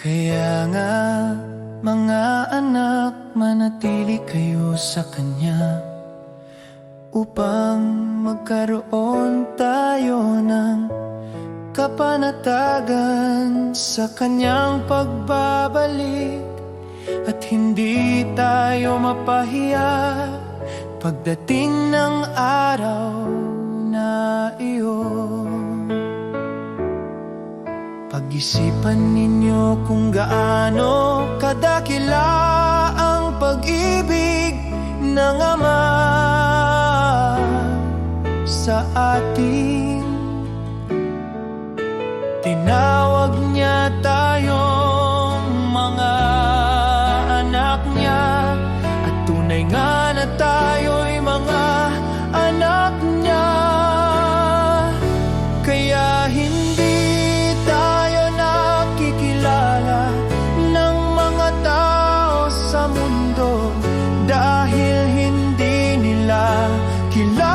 Kaya nga, mga anak, manatili kayo sa Kanya. Upang magkaroon tayo ng kapanatagan sa Kanyang pagbabalik. At hindi tayo mapahiya pagdating ng araw na iyon Pag-isipan ninyo kung gaano kadakila ang pag-ibig ng Ama sa atin. Kilala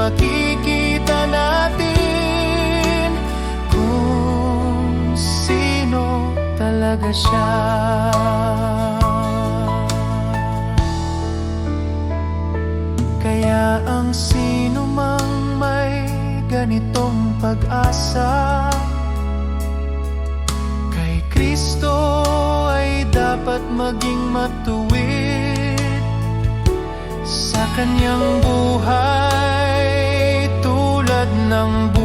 makikita natin kung sino talaga siya. Kaya ang sino mang may ganitong pag-asa Kay Kristo ay dapat maging matuwid Sa kanyang buhay ng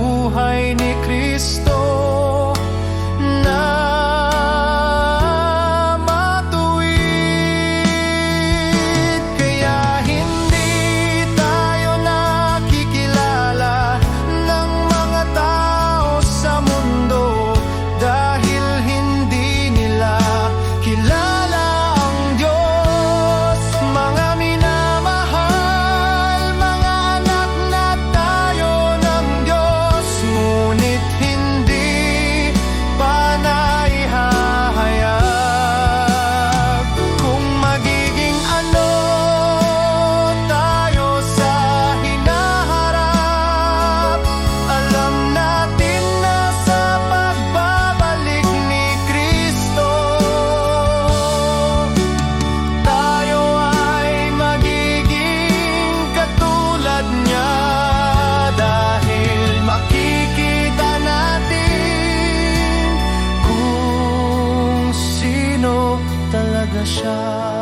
的伤。